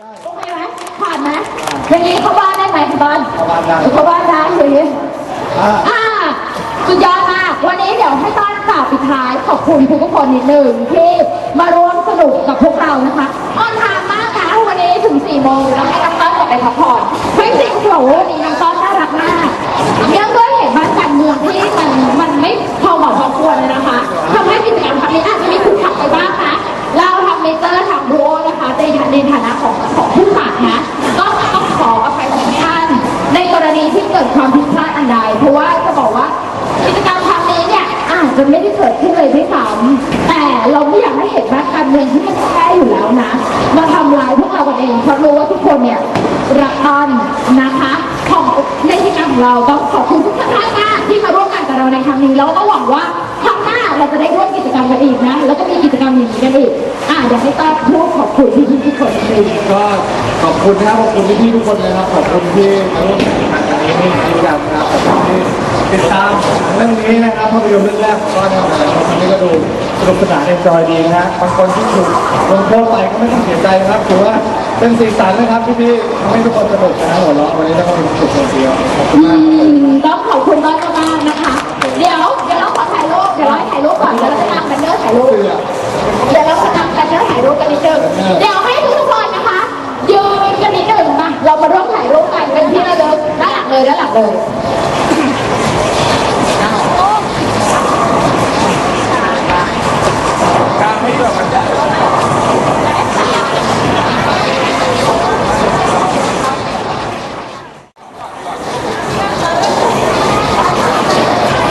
โอเคไหมผ่านไหมอย่างนี้เข้าบ้านได้ไหมเข้าบ้านเข้าบ้านได้เข้าบ้านได้อย่างนี้อ่าอ่าสุดยอดมาก วันนี้เดี๋ยวให้ต้อนกล่าวปิดท้ายขอบคุณทุกคนนิดหนึ่งที่มาร่วมสนุกกับพวกเรานะคะออนทางมากนะวันนี้ถึง4โมงแล้วให้น้องต้อนกลับไปพักผ่อนเฮ้ยจริงๆโหวันนี้น้องต้อน เนี่ยอาจะไม่ได้เกิดขึ้นเลยด้วยซ้ำแต่เราไม่อยากให้เห็นว่าการเมืองที่มันแค่อยู่แล้วนะมาทำลายพวกเรากันเองเพราะรู้ว่าทุกคนเนี่ยรักกันนะคะของในกิจกรรของเราต้องขอบคุณทุกท่านมากที่มาร่วมงานกับเราในครั้งนี้แล้วก็หวังว่าครั้งหน้าเราจะได้ร่วมกิจกรรมกันอีกนะ แล้วก็มีกิจกรรมอย่างนี้กันอีกอะเดี๋ยวให้ต้าพูดขอบคุณพี่ทุกคนจริงก็ขอบคุณนะครับขอบคุณพี่ๆทุกคนเลยครับขอบคุณที่มาร่วมงาน นี้ทุกอย่างนะครับติดตามเรื่องนี้นะครับภาพยนตร์เรื่องแรกของก็นะครับวันนี้ก็ดูสนุกสนานเอนจอยดีนะฮะบางคนที่ถูกลงโทษไปก็ไม่ต้องเสียใจครับถือว่าเป็นสีสันนะครับที่พี่ทำให้ทุกคนสนุกนะหัวเราะวันนี้แล้วก็มีความสุขคนเดียวขอบคุณอืมาก เลย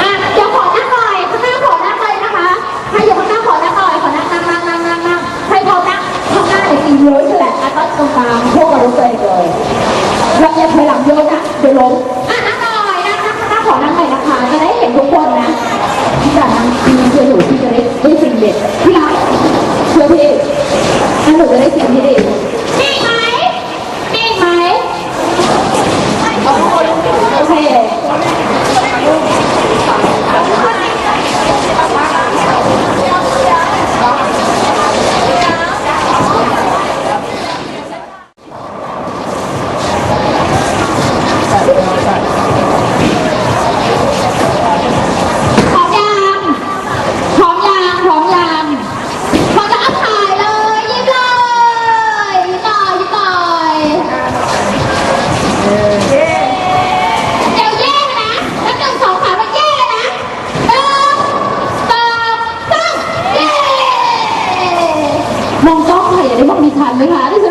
อะเดี๋ยวขอนั่งหน่อยข้างหน้าขอนั่งเลยนะคะใครอยู่ข้างหน้าขอนั่งหน่อยขอนั่งนั่งนั่งนั่งนั่งนั่งใครพร้อมนั่งข้างหน้าเนี่ยอีเยอะใช่แหละอะก็ตรงกลางพวกเราตัวเองเลยเราอย่าถอยหลังเยอะนะเดี๋ยวล้ม มองกล้องค่อยางได้มองมีทันไหมคะที่ฉั